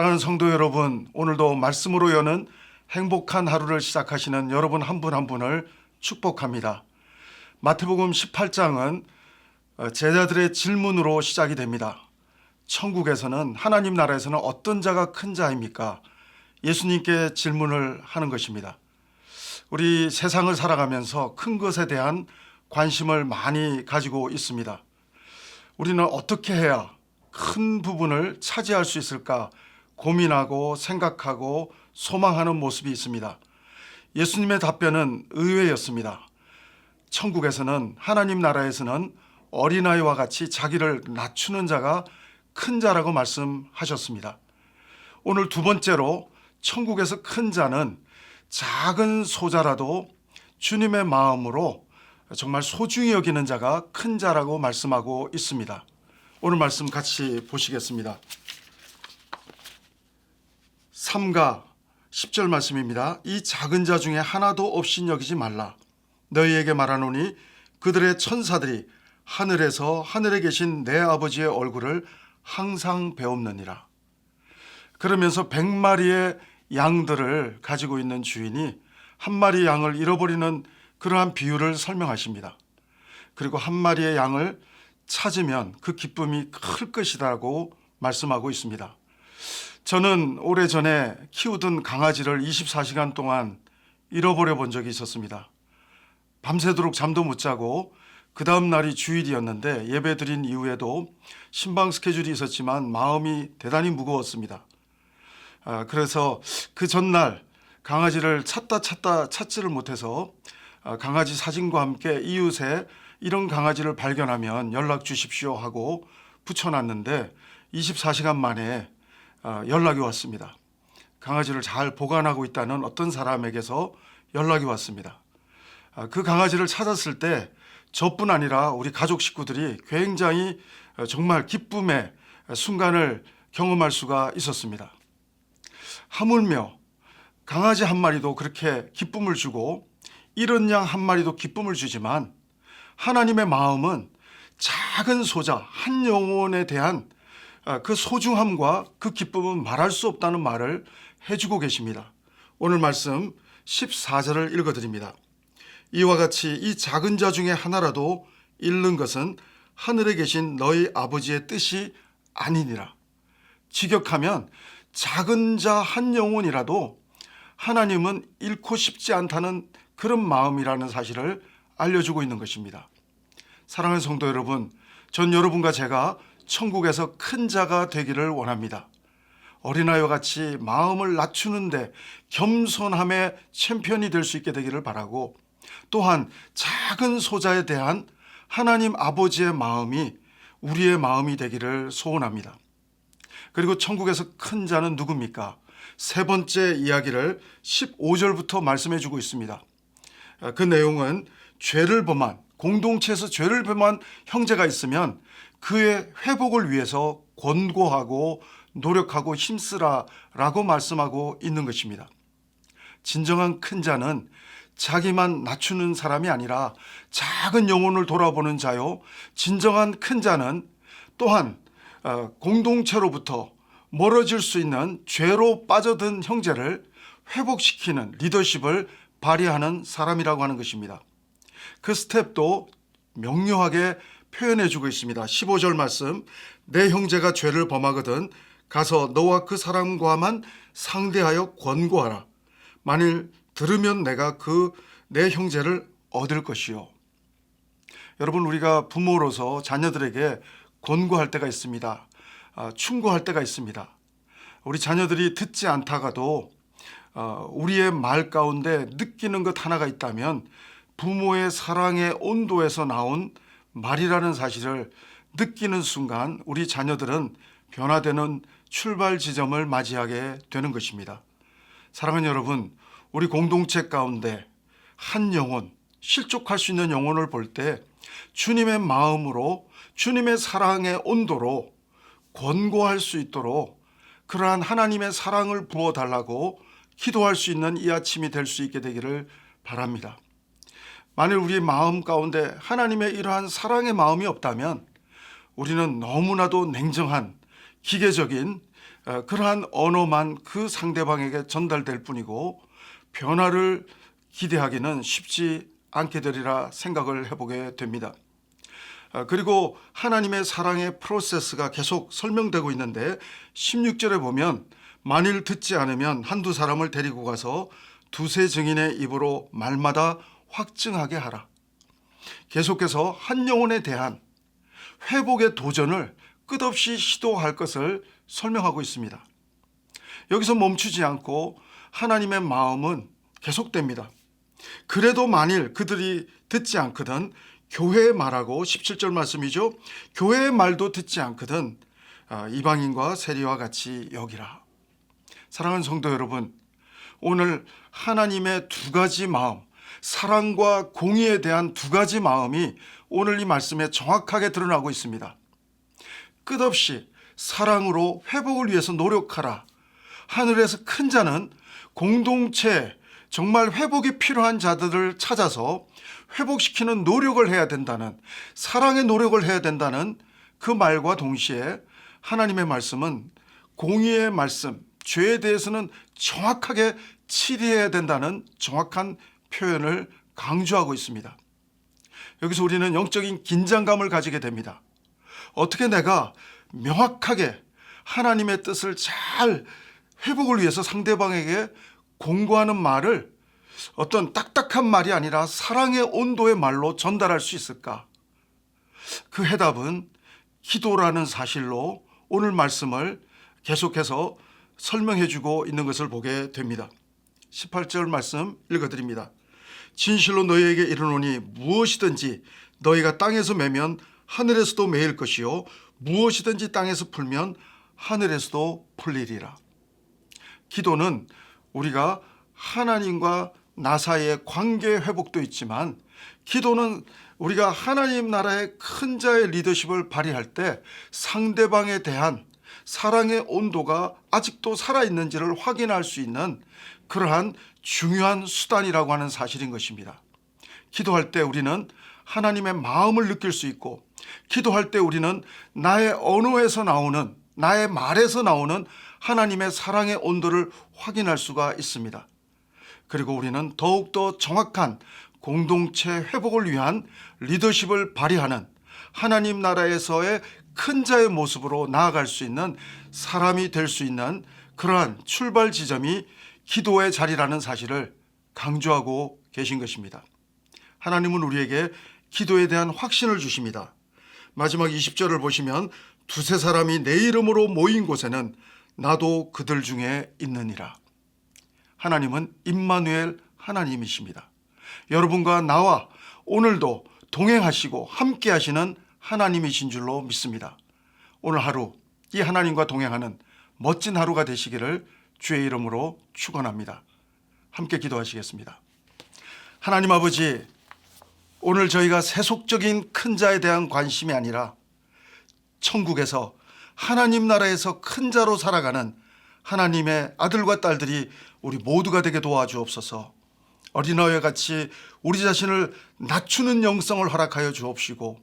사랑하는 성도 여러분, 오늘도 말씀으로 여는 행복한 하루를 시작하시는 여러분 한 분한 분을 축복합니다. 마태복음 18장은 어, 제자들의 질문으로 시작이 됩니다. 천국에서는 하나님 나라에서는 어떤 자가 큰 자입니까? 예수님께 질문을 하는 것입니다. 우리 세상을 살아가면서 큰 것에 대한 관심을 많이 가지고 있습니다. 우리는 어떻게 해야 큰 부분을 차지할 수 있을까 고민하고 생각하고 소망하는 모습이 있습니다. 예수님의 답변은 의외였습니다. 천국에서는 하나님 나라에서는 어린아이와 같이 자기를 낮추는 자가 큰 자라고 말씀하셨습니다. 오늘 두 번째로 천국에서 큰 자는 작은 소자라도 주님의 마음으로 정말 소중히 여기는 자가 큰 자라고 말씀하고 있습니다. 오늘 말씀 같이 보시겠습니다. 3가 10절 말씀입니다. 이 작은 자 중에 하나도 없인 여기지 말라. 너희에게 말하노니 그들의 천사들이 하늘에서 하늘에 계신 내 아버지의 얼굴을 항상 배옵느니라. 그러면서 백 마리의 양들을 가지고 있는 주인이 한 마리 양을 잃어버리는 그러한 비유를 설명하십니다. 그리고 한 마리의 양을 찾으면 그 기쁨이 클 것이라고 말씀하고 있습니다. 저는 오래전에 키우던 강아지를 24시간 동안 잃어버려 본 적이 있었습니다. 밤새도록 잠도 못 자고 그 다음 날이 주일이었는데 예배 드린 이후에도 신방 스케줄이 있었지만 마음이 대단히 무거웠습니다. 아, 그래서 그 전날 강아지를 찾다 찾다 찾지를 못해서 아, 강아지 사진과 함께 이웃에 이런 강아지를 발견하면 연락 주십시오 하고 붙여놨는데 24시간 만에 아, 연락이 왔습니다. 강아지를 잘 보관하고 있다는 어떤 사람에게서 연락이 왔습니다. 아, 그 강아지를 찾았을 때 저뿐 아니라 우리 가족 식구들이 굉장히 어, 정말 기쁨의 순간을 경험할 수가 있었습니다. 하물며 강아지 한 마리도 그렇게 기쁨을 주고 이런 양 한 마리도 기쁨을 주지만 하나님의 마음은 작은 소자 한 영혼에 대한 아, 그 소중함과 그 기쁨은 말할 수 없다는 말을 해주고 계십니다. 오늘 말씀 14절을 읽어드립니다. 이와 같이 이 작은 자 중에 하나라도 잃는 것은 하늘에 계신 너희 아버지의 뜻이 아니니라. 직역하면 작은 자 한 영혼이라도 하나님은 잃고 싶지 않다는 그런 마음이라는 사실을 알려주고 있는 것입니다. 사랑하는 성도 여러분, 전 여러분과 제가 천국에서 큰 자가 되기를 원합니다. 어린아이와 같이 마음을 낮추는데 겸손함의 챔피언이 될 수 있게 되기를 바라고 또한 작은 소자에 대한 하나님 아버지의 마음이 우리의 마음이 되기를 소원합니다. 그리고 천국에서 큰 자는 누굽니까? 세 번째 이야기를 15절부터 말씀해 주고 있습니다. 그 내용은 죄를 범한 공동체에서 죄를 범한 형제가 있으면 그의 회복을 위해서 권고하고 노력하고 힘쓰라라고 말씀하고 있는 것입니다. 진정한 큰 자는 자기만 낮추는 사람이 아니라 작은 영혼을 돌아보는 자요. 진정한 큰 자는 또한 어, 공동체로부터 멀어질 수 있는 죄로 빠져든 형제를 회복시키는 리더십을 발휘하는 사람이라고 하는 것입니다. 그 스텝도 명료하게 표현해 주고 있습니다. 15절 말씀. 내 형제가 죄를 범하거든 가서 너와 그 사람과만 상대하여 권고하라. 만일 들으면 내가 그 내 형제를 얻을 것이요. 여러분 우리가 부모로서 자녀들에게 권고할 때가 있습니다. 아, 충고할 때가 있습니다. 우리 자녀들이 듣지 않다가도 어, 우리의 말 가운데 느끼는 것 하나가 있다면 부모의 사랑의 온도에서 나온 말이라는 사실을 느끼는 순간 우리 자녀들은 변화되는 출발 지점을 맞이하게 되는 것입니다. 사랑하는 여러분, 우리 공동체 가운데 한 영혼, 실족할 수 있는 영혼을 볼 때 주님의 마음으로 주님의 사랑의 온도로 권고할 수 있도록 그러한 하나님의 사랑을 부어 달라고 기도할 수 있는 이 아침이 될 수 있게 되기를 바랍니다. 만일 우리 마음 가운데 하나님의 이러한 사랑의 마음이 없다면 우리는 너무나도 냉정한 기계적인 어, 그러한 언어만 그 상대방에게 전달될 뿐이고 변화를 기대하기는 쉽지 않게 되리라 생각을 해보게 됩니다. 아, 그리고 하나님의 사랑의 프로세스가 계속 설명되고 있는데 16절에 보면 만일 듣지 않으면 한두 사람을 데리고 가서 두세 증인의 입으로 말마다 확증하게 하라. 계속해서 한 영혼에 대한 회복의 도전을 끝없이 시도할 것을 설명하고 있습니다. 여기서 멈추지 않고 하나님의 마음은 계속됩니다. 그래도 만일 그들이 듣지 않거든 교회의 말하고 17절 말씀이죠. 교회의 말도 듣지 않거든 아, 이방인과 세리와 같이 여기라. 사랑하는 성도 여러분, 오늘 하나님의 두 가지 마음, 사랑과 공의에 대한 두 가지 마음이 오늘 이 말씀에 정확하게 드러나고 있습니다. 끝없이 사랑으로 회복을 위해서 노력하라. 하늘에서 큰 자는 공동체 정말 회복이 필요한 자들을 찾아서 회복시키는 노력을 해야 된다는 사랑의 노력을 해야 된다는 그 말과 동시에 하나님의 말씀은 공의의 말씀, 죄에 대해서는 정확하게 치리해야 된다는 정확한 표현을 강조하고 있습니다. 여기서 우리는 영적인 긴장감을 가지게 됩니다. 어떻게 내가 명확하게 하나님의 뜻을 잘 회복을 위해서 상대방에게 공고하는 말을 어떤 딱딱한 말이 아니라 사랑의 온도의 말로 전달할 수 있을까? 그 해답은 기도라는 사실로 오늘 말씀을 계속해서 설명해 주고 있는 것을 보게 됩니다. 18절 말씀 읽어드립니다. 진실로 너희에게 이르노니 무엇이든지 너희가 땅에서 매면 하늘에서도 매일 것이요 무엇이든지 땅에서 풀면 하늘에서도 풀리리라. 기도는 우리가 하나님과 나 사이의 관계 회복도 있지만 기도는 우리가 하나님 나라의 큰 자의 리더십을 발휘할 때 상대방에 대한 사랑의 온도가 아직도 살아있는지를 확인할 수 있는 그러한 중요한 수단이라고 하는 사실인 것입니다. 기도할 때 우리는 하나님의 마음을 느낄 수 있고 기도할 때 우리는 나의 언어에서 나오는 나의 말에서 나오는 하나님의 사랑의 온도를 확인할 수가 있습니다. 그리고 우리는 더욱더 정확한 공동체 회복을 위한 리더십을 발휘하는 하나님 나라에서의 큰 자의 모습으로 나아갈 수 있는 사람이 될 수 있는 그러한 출발 지점이 기도의 자리라는 사실을 강조하고 계신 것입니다. 하나님은 우리에게 기도에 대한 확신을 주십니다. 마지막 20절을 보시면 두세 사람이 내 이름으로 모인 곳에는 나도 그들 중에 있느니라. 하나님은 임마누엘 하나님이십니다. 여러분과 나와 오늘도 동행하시고 함께 하시는 하나님이신 줄로 믿습니다. 오늘 하루 이 하나님과 동행하는 멋진 하루가 되시기를 주의 이름으로 축원합니다. 함께 기도하시겠습니다. 하나님 아버지 오늘 저희가 세속적인 큰 자에 대한 관심이 아니라 천국에서 하나님 나라에서 큰 자로 살아가는 하나님의 아들과 딸들이 우리 모두가 되게 도와주옵소서. 어린아이와 같이 우리 자신을 낮추는 영성을 허락하여 주옵시고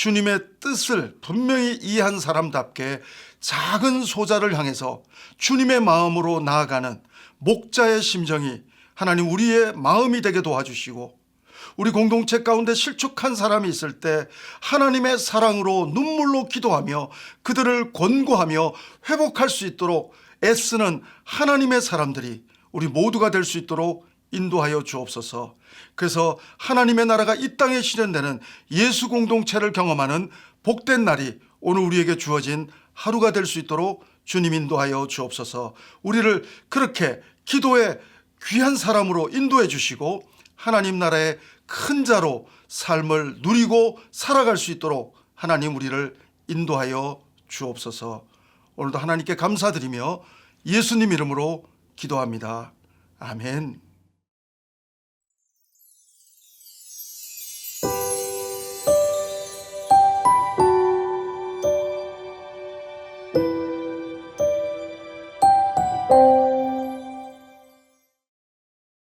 주님의 뜻을 분명히 이해한 사람답게 작은 소자를 향해서 주님의 마음으로 나아가는 목자의 심정이 하나님 우리의 마음이 되게 도와주시고 우리 공동체 가운데 실족한 사람이 있을 때 하나님의 사랑으로 눈물로 기도하며 그들을 권고하며 회복할 수 있도록 애쓰는 하나님의 사람들이 우리 모두가 될 수 있도록 인도하여 주옵소서. 그래서 하나님의 나라가 이 땅에 실현되는 예수 공동체를 경험하는 복된 날이 오늘 우리에게 주어진 하루가 될 수 있도록 주님 인도하여 주옵소서. 우리를 그렇게 기도의 귀한 사람으로 인도해 주시고 하나님 나라의 큰 자로 삶을 누리고 살아갈 수 있도록 하나님 우리를 인도하여 주옵소서. 오늘도 하나님께 감사드리며 예수님 이름으로 기도합니다. 아멘.